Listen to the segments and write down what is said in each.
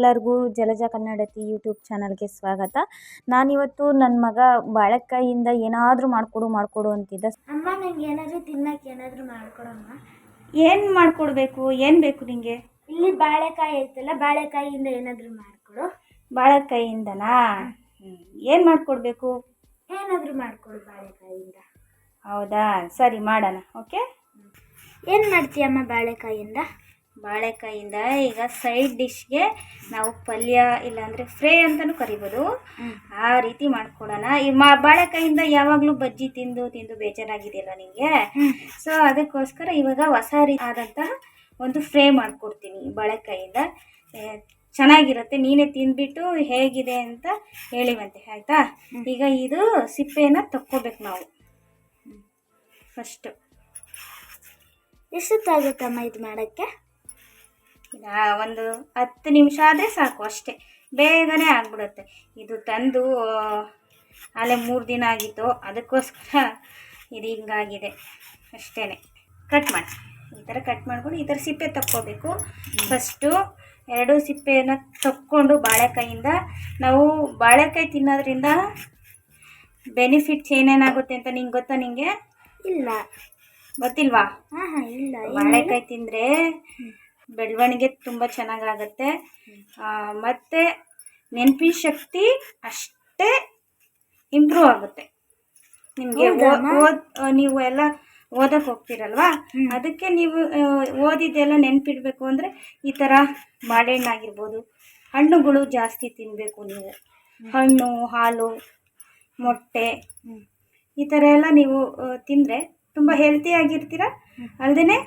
ಎಲ್ಲರಿಗೂ ಜಲಜ ಕನ್ನಡತಿ ಯೂಟ್ಯೂಬ್ ಚಾನಲ್ಗೆ ಸ್ವಾಗತ. ನಾನಿವತ್ತು ನನ್ನ ಮಗ ಬಾಳೆಕಾಯಿಯಿಂದ ಏನಾದರೂ ಮಾಡಿಕೊಡು ಮಾಡಿಕೊಡು ಅಂತಿದ್ದ. ಅಮ್ಮ ನಂಗೆ ಏನಾದರೂ ತಿನ್ನಕ್ಕೆ ಏನಾದರೂ ಮಾಡ್ಕೊಡಮ್ಮ ಏನು ಮಾಡಿಕೊಡ್ಬೇಕು? ಏನು ಬೇಕು ನಿಮಗೆ ಇಲ್ಲಿ ಬಾಳೆಕಾಯಿ ಐತಲ್ಲ ಬಾಳೆಕಾಯಿಯಿಂದ ಏನಾದರೂ ಮಾಡಿಕೊಡು. ಬಾಳೆಕಾಯಿಯಿಂದನಾ? ಏನು ಮಾಡಿಕೊಡ್ಬೇಕು? ಏನಾದರೂ ಮಾಡಿಕೊಡು ಬಾಳೆಕಾಯಿಯಿಂದ. ಹೌದಾ? ಸರಿ ಮಾಡೋಣ ಓಕೆ? ಏನು ಮಾಡ್ತೀಯಮ್ಮ ಬಾಳೆಕಾಯಿಯಿಂದ? ಬಾಳೆಕಾಯಿಯಿಂದ ಈಗ ಸೈಡ್ ಡಿಶ್ಗೆ ನಾವು ಪಲ್ಯ ಇಲ್ಲಾಂದರೆ ಫ್ರೈ ಅಂತಲೂ ಕರಿಬೋದು. ಆ ರೀತಿ ಮಾಡ್ಕೊಡೋಣ ಈ ಮಾ ಬಾಳೆಕಾಯಿಂದ ಯಾವಾಗಲೂ ಬಜ್ಜಿ ತಿಂದು ತಿಂದು ಬೇಜಾರಾಗಿದೆಯಲ್ಲ ನಿಮಗೆ ಸೊ ಅದಕ್ಕೋಸ್ಕರ ಇವಾಗ ಹೊಸ ರೀತಿ ಆದಂತಹ ಒಂದು ಫ್ರೈ ಮಾಡಿಕೊಡ್ತೀನಿ ಬಾಳೆಕಾಯಿಂದ. ಚೆನ್ನಾಗಿರುತ್ತೆ. ನೀನೇ ತಿಂದ್ಬಿಟ್ಟು ಹೇಗಿದೆ ಅಂತ ಹೇಳಿವಂತೆ ಆಯಿತಾ? ಈಗ ಇದು ಸಿಪ್ಪೆಯನ್ನು ತಕ್ಕೋಬೇಕು ನಾವು. ಫಸ್ಟು ಎಷ್ಟೊತ್ತಾಗುತ್ತಮ್ಮ ಇದು ಮಾಡೋಕ್ಕೆ? ಒಂದು ಹತ್ತು ನಿಮಿಷ ಆದರೆ ಸಾಕು ಅಷ್ಟೇ. ಬೇಗನೆ ಆಗ್ಬಿಡುತ್ತೆ. ಇದು ತಂದು ಅಲ್ಲೇ ಮೂರು ದಿನ ಆಗಿತ್ತು. ಅದಕ್ಕೋಸ್ಕರ ಇದು ಹಿಂಗಾಗಿದೆ. ಅಷ್ಟೇ ಕಟ್ ಮಾಡಿ. ಈ ಥರ ಕಟ್ ಮಾಡ್ಕೊಂಡು ಈ ಥರ ಸಿಪ್ಪೆ ತಕ್ಕೋಬೇಕು. ಫಸ್ಟು ಎರಡು ಸಿಪ್ಪೆಯನ್ನು ತಕ್ಕೊಂಡು ಬಾಳೆಕಾಯಿಂದ ನಾವು ಬಾಳೆಕಾಯಿ ತಿನ್ನೋದ್ರಿಂದ ಬೆನಿಫಿಟ್ಸ್ ಏನೇನಾಗುತ್ತೆ ಅಂತ ನಿಂಗೆ ಗೊತ್ತಾ ನಿಂಗೆ? ಇಲ್ಲ. ಗೊತ್ತಿಲ್ವಾ? ಹಾಂ ಹಾಂ ಇಲ್ಲ. ಬಾಳೆಕಾಯಿ ತಿಂದರೆ ಬೆಳವಣಿಗೆ ತುಂಬ ಚೆನ್ನಾಗಾಗತ್ತೆ. ಮತ್ತು ಮತ್ತೆ ನೆನಪಿನ ಶಕ್ತಿ ಅಷ್ಟೇ ಇಂಪ್ರೂವ್ ಆಗುತ್ತೆ. ನಿಮಗೆ? ಓದ್ ನೀವು ಎಲ್ಲ ಓದಕ್ಕೆ ಹೋಗ್ತೀರಲ್ವಾ? ಅದಕ್ಕೆ ನೀವು ಓದಿದ್ದೆಲ್ಲ ನೆನಪಿಡಬೇಕು ಅಂದರೆ ಈ ಥರ ಬಾಳೆಹಣ್ಣು ಆಗಿರ್ಬೋದು. ಹಣ್ಣುಗಳು ಜಾಸ್ತಿ ತಿನ್ನಬೇಕು ನೀವು. ಹಣ್ಣು ಹಾಲು ಮೊಟ್ಟೆ ಈ ಥರ ಎಲ್ಲ ನೀವು ತಿಂದರೆ ತುಂಬ ಹೆಲ್ತಿಯಾಗಿರ್ತೀರ ಅಲ್ಲದೆ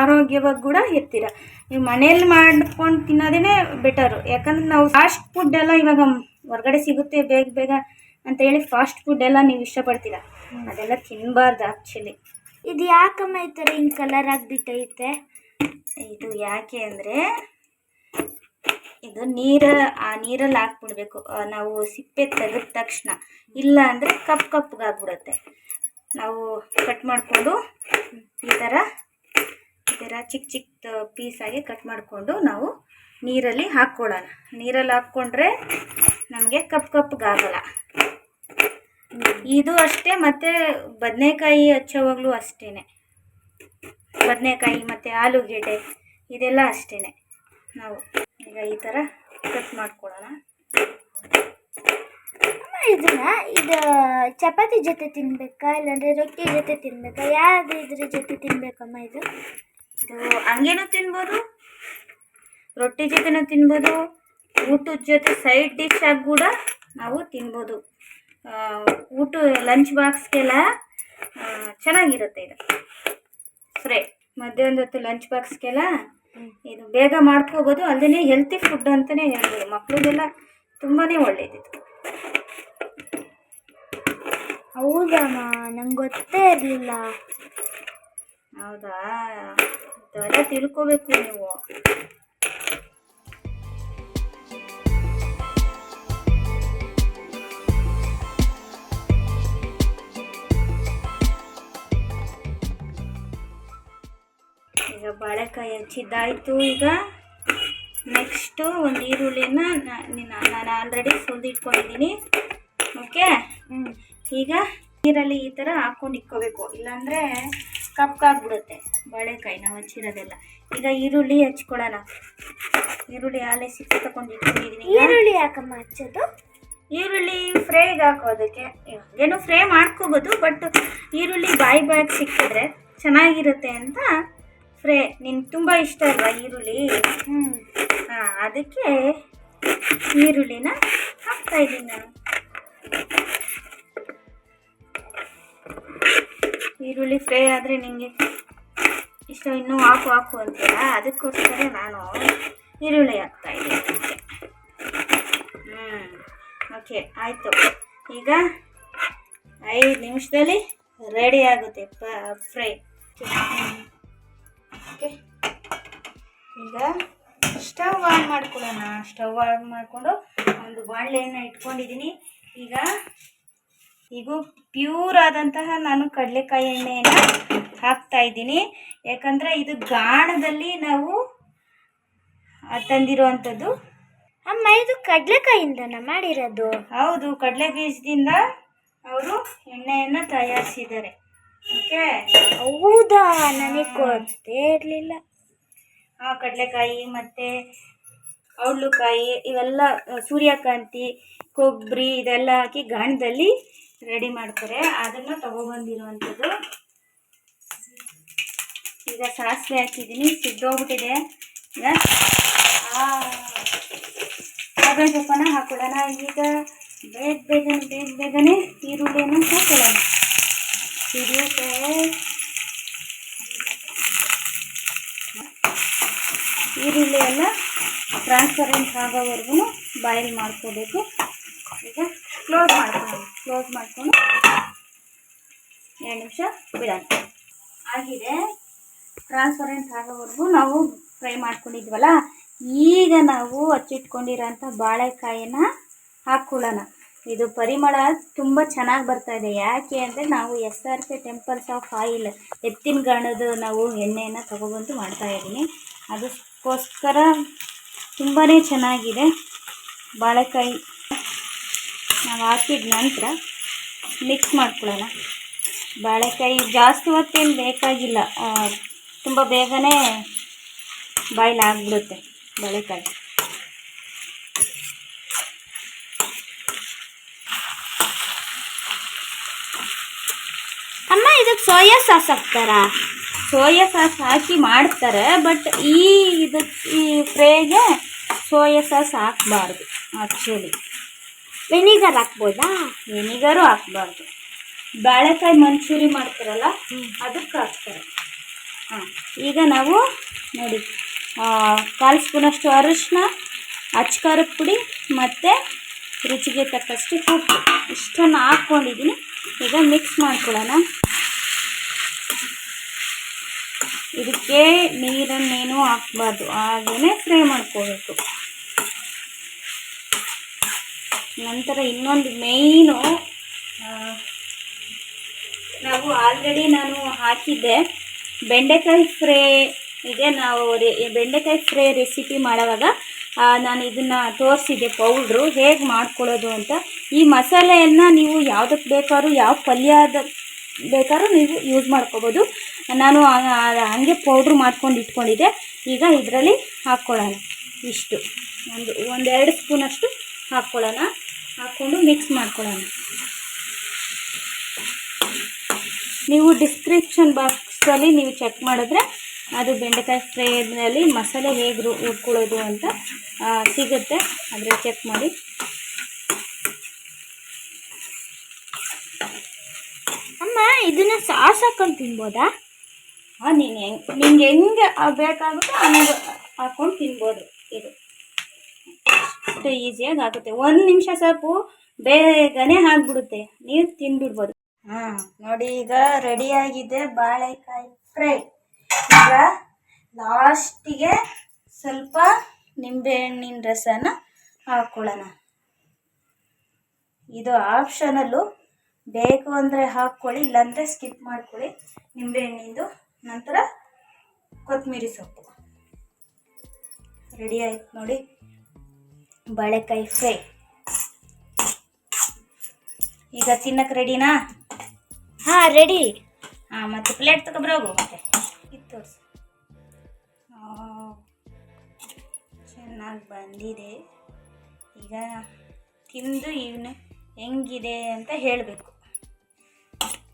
ಆರೋಗ್ಯವಾಗಿ ಕೂಡ ಇರ್ತೀರ. ನೀವು ಮನೇಲಿ ಮಾಡ್ಕೊಂಡು ತಿನ್ನೋದೇ ಬೆಟರು ಯಾಕಂದ್ರೆ ನಾವು ಫಾಸ್ಟ್ ಫುಡ್ ಎಲ್ಲ ಇವಾಗ ಹೊರಗಡೆ ಸಿಗುತ್ತೆ ಬೇಗ ಬೇಗ ಅಂತ ಹೇಳಿ ಫಾಸ್ಟ್ ಫುಡ್ ಎಲ್ಲ ನೀವು ಇಷ್ಟಪಡ್ತೀರ. ಅದೆಲ್ಲ ತಿನ್ನಬಾರ್ದು ಆ್ಯಕ್ಚುಲಿ ಇದು ಯಾಕಮ್ಮ ಈ ಥರ ಹಿಂಗೆ ಕಲರ್ ಆಗಿಬಿಟ್ಟೈತೆ? ಇದು ಯಾಕೆ ಅಂದರೆ ಇದು ನೀರ ಆ ನೀರಲ್ಲಿ ಹಾಕ್ಬಿಡ್ಬೇಕು. ನಾವು ಸಿಪ್ಪೆ ತೆಗೆದ ತಕ್ಷಣ. ಇಲ್ಲ ಅಂದರೆ ಕಪ್ ಕಪ್ಪಗಾಗ್ಬಿಡುತ್ತೆ ನಾವು ಕಟ್ ಮಾಡಿಕೊಂಡು ಈ ಥರ ಥರ ಚಿಕ್ಕ ಚಿಕ್ಕ ಪೀಸಾಗಿ ಕಟ್ ಮಾಡಿಕೊಂಡು ನಾವು ನೀರಲ್ಲಿ ಹಾಕ್ಕೊಳ್ಳೋಣ. ನೀರಲ್ಲಿ ಹಾಕ್ಕೊಂಡ್ರೆ ನಮಗೆ ಕಪ್ ಕಪ್ಪಗಾಗಲ್ಲ ಇದು ಅಷ್ಟೇ ಮತ್ತು ಬದನೆಕಾಯಿ ಹಚ್ಚೋವಾಗಲೂ ಅಷ್ಟೇ ಬದನೆಕಾಯಿ ಮತ್ತು ಆಲೂಗೆಡ್ಡೆ ಇದೆಲ್ಲ ಅಷ್ಟೇ ನಾವು ಈಗ ಈ ಥರ ಕಟ್ ಮಾಡ್ಕೊಳ್ಳೋಣ. ಇದನ್ನ ಇದು ಚಪಾತಿ ಜೊತೆ ತಿನ್ಬೇಕಾ? ಇಲ್ಲಾಂದರೆ ರೊಟ್ಟಿ ಜೊತೆ ತಿನ್ಬೇಕಾ? ಯಾವ್ದು ಇದ್ರ ಜೊತೆ ತಿನ್ಬೇಕಮ್ಮ ಇದು? ಇದು ಹಂಗೇನೂ ತಿನ್ಬೋದು? ರೊಟ್ಟಿ ಜೊತೆನೂ ತಿನ್ಬೋದು. ಊಟದ ಜೊತೆ ಸೈಡ್ ಡಿಶ್ ಆಗಿ ಕೂಡ ನಾವು ತಿನ್ಬೋದು. ಊಟ ಲಂಚ್ ಬಾಕ್ಸ್ಗೆಲ್ಲ ಚೆನ್ನಾಗಿರುತ್ತೆ ಇದು. ಫ್ರೈ ಮಧ್ಯಾಹ್ನದ ಹೊತ್ತು ಲಂಚ್ ಬಾಕ್ಸ್ಗೆಲ್ಲ ಇದು ಬೇಗ ಮಾಡ್ಕೋಬೋದು. ಅಲ್ಲದೇ ಹೆಲ್ತಿ ಫುಡ್ ಅಂತಲೇ ಹೇಳ್ಬೋದು. ಮಕ್ಕಳಿಗೆಲ್ಲ ತುಂಬಾ ಒಳ್ಳೇದಿದು. ಹೌದಮ್ಮ ನಂಗೆ ಗೊತ್ತೇ ಇರಲಿಲ್ಲ. ಹೌದಾ? ಇದೆಲ್ಲ ತಿಳ್ಕೊಬೇಕು ನೀವು. ಈಗ ಬಾಳೆಕಾಯಿ ಹಚ್ಚಿದ್ದಾಯ್ತು. ಈಗ ನೆಕ್ಸ್ಟು ಒಂದು ಈರುಳ್ಳಿನ ನಾನು ಆಲ್ರೆಡಿ ಸುಲ್ದು ಇಟ್ಕೊಂಡಿದ್ದೀನಿ. ಓಕೆ ಹ್ಞೂ ಈಗ ನೀರಲ್ಲಿ ಈ ಥರ ಹಾಕೊಂಡು ಇಕ್ಕೋಬೇಕು ಇಲ್ಲಾಂದರೆ ಕಪ್ಪಾಗ್ಬಿಡುತ್ತೆ. ಬಾಳೆಕಾಯಿ ನಾವು ಹಚ್ಚಿರೋದೆಲ್ಲ. ಈಗ ಈರುಳ್ಳಿ ಹಚ್ಕೊಳ್ಳೋಣ. ಈರುಳ್ಳಿ ಆಲೆ ಸಿಕ್ಕಿ ತಗೊಂಡಿಟ್ಕೊಂಡಿದ್ದೀನಿ. ಈರುಳ್ಳಿ ಯಾಕಮ್ಮ ಹಚ್ಚೋದು? ಈರುಳ್ಳಿ ಫ್ರೈಗೆ ಹಾಕೋದಕ್ಕೆ. ಏನು ಫ್ರೈ ಮಾಡ್ಕೋಬೋದು ಬಟ್ ಈರುಳ್ಳಿ ಬಾಯಿ ಬಾಯಿಗೆ ಸಿಕ್ಕಿದ್ರೆ ಚೆನ್ನಾಗಿರುತ್ತೆ ಅಂತ ಫ್ರೈ. ನಿನ್ಗೆ ತುಂಬ ಇಷ್ಟ ಅಲ್ವಾ ಈರುಳ್ಳಿ? ಹ್ಞೂ ಹಾಂ ಅದಕ್ಕೆ ಈರುಳ್ಳಿನ ಹಾಕ್ತಾ ಇದ್ದೀನಿ ನಾನು. ಈರುಳ್ಳಿ ಫ್ರೈ ಆದರೆ ನಿಮಗೆ ಇಷ್ಟ ಇನ್ನೂ ಹಾಕು ಹಾಕು ಅಂತೀರ ಅದಕ್ಕೋಸ್ಕರ ನಾನು ಈರುಳ್ಳಿ ಹಾಕ್ತಾ ಇದ್ದೀನಿ. ಹ್ಞೂ ಓಕೆ ಆಯಿತು. ಈಗ ಐದು ನಿಮಿಷದಲ್ಲಿ ರೆಡಿ ಆಗುತ್ತೆ ಪ, ಫ್ರೈ. ಓಕೆ ಈಗ ಸ್ಟವ್ ಆನ್ ಮಾಡ್ಕೊಳ್ಳೋಣ. ಸ್ಟವ್ ಆನ್ ಮಾಡಿಕೊಂಡು ಒಂದು ಬಾಣಲೆಯನ್ನು ಇಟ್ಕೊಂಡಿದ್ದೀನಿ. ಈಗ ಈಗ ಪ್ಯೂರ್ ಆದಂತಹ ನಾನು ಕಡಲೆಕಾಯಿ ಎಣ್ಣೆಯನ್ನು ಹಾಕ್ತಾ ಇದ್ದೀನಿ. ಯಾಕಂದರೆ ಇದು ಗಾಣದಲ್ಲಿ ನಾವು ತಂದಿರುವಂಥದ್ದು. ಅಮ್ಮ ಇದು ಕಡಲೆಕಾಯಿಂದನ ಮಾಡಿರೋದು? ಹೌದು ಕಡಲೆ ಬೀಜದಿಂದ ಅವರು ಎಣ್ಣೆಯನ್ನು ತಯಾರಿಸಿದ್ದಾರೆ. ಓಕೆ? ಹೌದಾ? ನನಗೆ ಗೊತ್ತೇ ಇರಲಿಲ್ಲ. ಆ ಕಡಲೆಕಾಯಿ ಮತ್ತು ಔಡ್ಲುಕಾಯಿ ಇವೆಲ್ಲ ಸೂರ್ಯಕಾಂತಿ ಕೊಬ್ಬರಿ ಇದೆಲ್ಲ ಹಾಕಿ ಗಾಣದಲ್ಲಿ ರೆಡಿ ಮಾಡ್ತಾರೆ. ಅದನ್ನು ತಗೊಬಂದಿರುವಂಥದ್ದು. ಈಗ ಸಾಸಿವೆ ಹಾಕಿದ್ದೀನಿ. ಸಿದ್ದೋಗ್ಬಿಟ್ಟಿದೆ ಈಗ ಕರ್ಬೇವಿನ ಸೊಪ್ಪನ್ನ ಹಾಕೊಳ್ಳೋಣ. ಈಗ ಬೇಗ ಬೇಗನೆ ಬೇಗ ಬೇಗನೆ ಈರುಳ್ಳಿಯನ್ನು ಹಾಕೊಳ್ಳೋಣ. ಈರುಳ್ಳಿ ಈರುಳ್ಳಿ ಎಲ್ಲ ಟ್ರಾನ್ಸ್ಪರೆಂಟ್ ಆಗೋವರೆಗೂ ಬಾಯ್ಲ್ ಮಾಡ್ಕೋಬೇಕು. ಈಗ ಕ್ಲೋಸ್ ಮಾಡ್ಕೊಳ್ಳೋಣ. ಕ್ಲೋಸ್ ಮಾಡಿಕೊಂಡು ಎರಡು ನಿಮಿಷ ಬಿಡೋಣ. ಆಗಿದೆ. ಟ್ರಾನ್ಸ್ಪರೆಂಟ್ ಆಗೋವರೆಗೂ ನಾವು ಫ್ರೈ ಮಾಡ್ಕೊಂಡಿದ್ವಲ್ಲ, ಈಗ ನಾವು ಹಚ್ಚಿಟ್ಕೊಂಡಿರೋಂಥ ಬಾಳೆಕಾಯಿನ ಹಾಕ್ಕೊಳ್ಳೋಣ ಇದು ಪರಿಮಳ ತುಂಬ ಚೆನ್ನಾಗಿ ಬರ್ತಾ ಇದೆ. ಯಾಕೆ ಅಂದರೆ ನಾವು S R K temples of oil ಎತ್ತಿನ ಗಣದ ನಾವು ಎಣ್ಣೆಯನ್ನು ತಗೊಬಂದು ಮಾಡ್ತಾ ಇದ್ದೀನಿ. ಅದಕ್ಕೋಸ್ಕರ ತುಂಬಾ ಚೆನ್ನಾಗಿದೆ ಬಾಳೆಕಾಯಿ. ನಾವು ಹಾಕಿದ ನಂತರ ಮಿಕ್ಸ್ ಮಾಡ್ಕೊಳ್ಳೋಣ. ಬಾಳೆಕಾಯಿ ಜಾಸ್ತಿ ಹೊತ್ತೇನು ಬೇಕಾಗಿಲ್ಲ. ತುಂಬ ಬೇಗನೆ ಬಾಯ್ಲ್ ಆಗಿಬಿಡುತ್ತೆ ಬಾಳೆಕಾಯಿ. ಅಮ್ಮ, ಇದಕ್ಕೆ ಸೋಯಾ ಸಾಸ್ ಹಾಕ್ತಾರ? ಸೋಯಾ ಸಾಸ್ ಹಾಕಿ ಮಾಡ್ತಾರೆ, ಬಟ್ ಈ ಇದಕ್ಕೆ, ಈ ಫ್ರೇಗೆ ಸೋಯಾ ಸಾಸ್ ಹಾಕಬಾರ್ದು ಆ್ಯಕ್ಚುಲಿ ವೆನಿಗರ್ ಹಾಕ್ಬೋದಾ? ವಿನಿಗರು ಹಾಕ್ಬಾರ್ದು. ಬಾಳೆಕಾಯಿ ಮಂಚೂರಿ ಮಾಡ್ತಾರಲ್ಲ ಅದಕ್ಕೆ ಹಾಕ್ತಾರೆ. ಹಾಂ. ಈಗ ನಾವು ನೋಡಿ ಕಾಲು ಸ್ಪೂನಷ್ಟು ಅರಿಶಿನ ಅಚ್ಚಕಾರದ ಪುಡಿ ಮತ್ತು ರುಚಿಗೆ ತಕ್ಕಷ್ಟು ಉಪ್ಪು. ಇಷ್ಟನ್ನು ಹಾಕ್ಕೊಂಡಿದ್ದೀನಿ ಈಗ ಮಿಕ್ಸ್ ಮಾಡ್ಕೊಳ್ಳೋಣ. ಇದಕ್ಕೆ ನೀರನ್ನೇನು ಹಾಕ್ಬಾರ್ದು. ಹಾಗೇ ಫ್ರೈ ಮಾಡ್ಕೋಬೇಕು. ನಂತರ ಇನ್ನೊಂದು ಮೇಯ್ನು ನಾವು ಆಲ್ರೆಡಿ ನಾನು ಹಾಕಿದ್ದೆ. ಬೆಂಡೆಕಾಯಿ ಫ್ರೈ ಇದೆ, ನಾವು ಬೆಂಡೆಕಾಯಿ ಫ್ರೈ ರೆಸಿಪಿ ಮಾಡೋವಾಗ ನಾನು ಇದನ್ನು ತೋರಿಸಿದ್ದೆ ಪೌಡ್ರು. ಹೇಗೆ ಮಾಡ್ಕೊಳ್ಳೋದು ಅಂತ. ಈ ಮಸಾಲೆಯನ್ನು ನೀವು ಯಾವುದಕ್ಕೆ ಬೇಕಾದ್ರೂ, ಯಾವ ಪಲ್ಯದ ಬೇಕಾದ್ರೂ ನೀವು ಯೂಸ್ ಮಾಡ್ಕೋಬೋದು. ನಾನು ಹಂಗೆ ಪೌಡ್ರ್ ಮಾಡ್ಕೊಂಡು ಇಟ್ಕೊಂಡಿದ್ದೆ. ಈಗ ಇದರಲ್ಲಿ ಹಾಕ್ಕೊಳ್ಳೋಣ. ಇಷ್ಟು. ಒಂದು, ಒಂದೆರಡು ಸ್ಪೂನಷ್ಟು ಹಾಕ್ಕೊಳ್ಳೋಣ. ಹಾಕ್ಕೊಂಡು ಮಿಕ್ಸ್ ಮಾಡ್ಕೊಳ್ಳೋಣ. ನೀವು ಡಿಸ್ಕ್ರಿಪ್ಷನ್ ಬಾಕ್ಸಲ್ಲಿ ನೀವು ಚೆಕ್ ಮಾಡಿದ್ರೆ ಅದು ಬೆಂಡೆಕಾಯಿ ಫ್ರೈನಲ್ಲಿ ಮಸಾಲೆ ಹೇಗೆ ರು ಹುರ್ಕೊಳ್ಳೋದು ಅಂತ ಸಿಗುತ್ತೆ. ಆದರೆ ಚೆಕ್ ಮಾಡಿ. ಅಮ್ಮ ಇದನ್ನ ಸಾಸ್ ಹಾಕೊಂಡು ತಿನ್ಬೋದಾ? ಹಾಂ ನೀನು ಹೆಂಗೆ ನಿಂಗೆ ಹೆಂಗೆ ಬೇಕಾಗುತ್ತೋ ಹಂಗೆ ಹಾಕ್ಕೊಂಡು ತಿನ್ಬೋದು ಇದು. ಅಷ್ಟು ಈಸಿಯಾಗಿ ಆಗುತ್ತೆ. ಒಂದು ನಿಮಿಷ ಸಾಕು, ಬೇಗನೆ ಆಗಿಬಿಡುತ್ತೆ. ನೀವು ತಿಂದ್ಬಿಡ್ಬೋದು. ಹಾಂ, ನೋಡಿ ಈಗ ರೆಡಿಯಾಗಿದೆ ಬಾಳೆಕಾಯಿ ಫ್ರೈ. ಈಗ ಲಾಸ್ಟಿಗೆ ಸ್ವಲ್ಪ ನಿಂಬೆಹಣ್ಣಿನ ರಸನ ಹಾಕ್ಕೊಳ್ಳೋಣ ಇದು ಆಪ್ಷನಲ್ಲು ಬೇಕು ಅಂದರೆ ಹಾಕ್ಕೊಳ್ಳಿ, ಇಲ್ಲಾಂದರೆ ಸ್ಕಿಪ್ ಮಾಡ್ಕೊಳ್ಳಿ. ನಿಂಬೆಹಣ್ಣಿಂದು ನಂತರ ಕೊತ್ತಂಬರಿ ಸೊಪ್ಪು. ರೆಡಿ ಆಯ್ತು ನೋಡಿ. ಬಾಳೆಕಾಯಿ ಫ್ರೈ. ಈಗ ತಿನ್ನಕ್ಕೆ ರೆಡಿನಾ ಹಾಂ ರೆಡಿ ಹಾಂ ಮತ್ತೆ ಪ್ಲೇಟ್ ತಗೊಬ್ರೋಗು ಮತ್ತೆ. ಇದು ತೋರಿಸು. ಚೆನ್ನಾಗಿ ಬಂದಿದೆ. ಈಗ ತಿಂದು ಇವನು ಹೆಂಗಿದೆ ಅಂತ ಹೇಳಬೇಕು.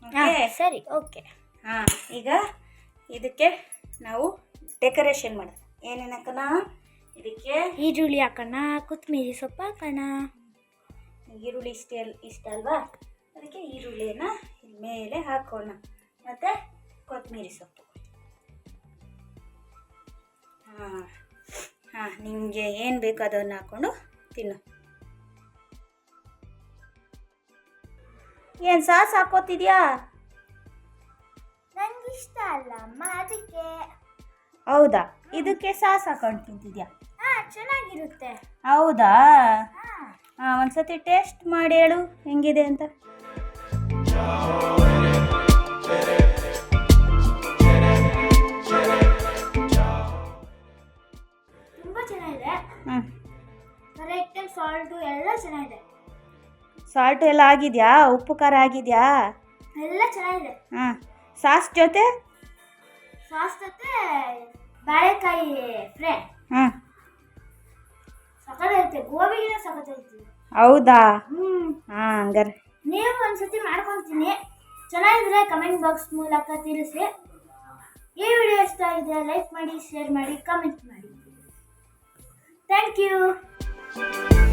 ಓಕೆ ಸರಿ ಓಕೆ ಹಾಂ ಈಗ ಇದಕ್ಕೆ ನಾವು ಡೆಕೋರೇಷನ್ ಮಾಡೋದು. ಏನೇನು ಹಾಕೋಣ ಇದಕ್ಕೆ? ಈರುಳ್ಳಿ ಹಾಕೋಣ ಕೊತ್ತಂಬರಿ ಸೊಪ್ಪು ಹಾಕೋಣ. ಈರುಳ್ಳಿ ಇಷ್ಟೇ ಇಷ್ಟ ಅಲ್ವಾ? ಅದಕ್ಕೆ ಈರುಳ್ಳಿಯನ್ನು ಮೇಲೆ ಹಾಕೋಣ. ಮತ್ತು ಕೊತ್ತಂಬರಿ ಸೊಪ್ಪು. ಹಾಂ ಹಾಂ ನಿಮಗೆ ಏನು ಬೇಕು ಅದನ್ನು ಹಾಕ್ಕೊಂಡು ತಿನ್ನು. ಏನು ಸಾಸ್ ಹಾಕೋತಿದ್ಯಾ? ನಂಗೆ ಇಷ್ಟ ಅಲ್ಲ ಅಮ್ಮ ಅದಕ್ಕೆ. ಹೌದಾ? ಇದಕ್ಕೆ ಸಾಸ್ ಹಾಕೊಂಡು ತಿಂತಿದ್ಯಾ? ಹಾಂ ಚೆನ್ನಾಗಿರುತ್ತೆ. ಹೌದಾ? ಹಾಂ. ಒಂದ್ಸತಿ ಟೇಸ್ಟ್ ಮಾಡಿ ಹೇಳು ಹೆಂಗಿದೆ ಅಂತ. ತುಂಬ ಚೆನ್ನಾಗಿದೆ. ಹ್ಞೂ ಕರೆಕ್ಟಾಗಿ ಸಾಲ್ಟು ಎಲ್ಲ ಚೆನ್ನಾಗಿದೆ. ಸಾಲ್ಟು ಎಲ್ಲ ಆಗಿದೆಯಾ? ಉಪ್ಪು ಖಾರ ಆಗಿದೆಯಾ? ಎಲ್ಲ ಚೆನ್ನಾಗಿದೆ. ಹಾಂ. ಸಾಸ್ ಜೊತೆ? ಸಾಸ್ ಜೊತೆ ಬಾಳೆಕಾಯಿ ಫ್ರೈ. ಹಾಂ. ಸಖತ್ತೈತೆ ಗೋಬಿಗಿನ ಸಖತ್ತೈತಿ ಹೌದಾ? ಹ್ಞೂ ಹಾಂ ಹಂಗಾರೆ. ನೀವು ಒಂದ್ಸತಿ ಮಾಡ್ಕೊತೀನಿ. ಚೆನ್ನಾಗಿದ್ರೆ ಕಮೆಂಟ್ ಬಾಕ್ಸ್ ಮೂಲಕ ತಿಳಿಸಿ. ಈ ವಿಡಿಯೋ ಇಷ್ಟ ಆಗಿದೆ ಲೈಕ್ ಮಾಡಿ ಶೇರ್ ಮಾಡಿ ಕಮೆಂಟ್ ಮಾಡಿ. Thank you.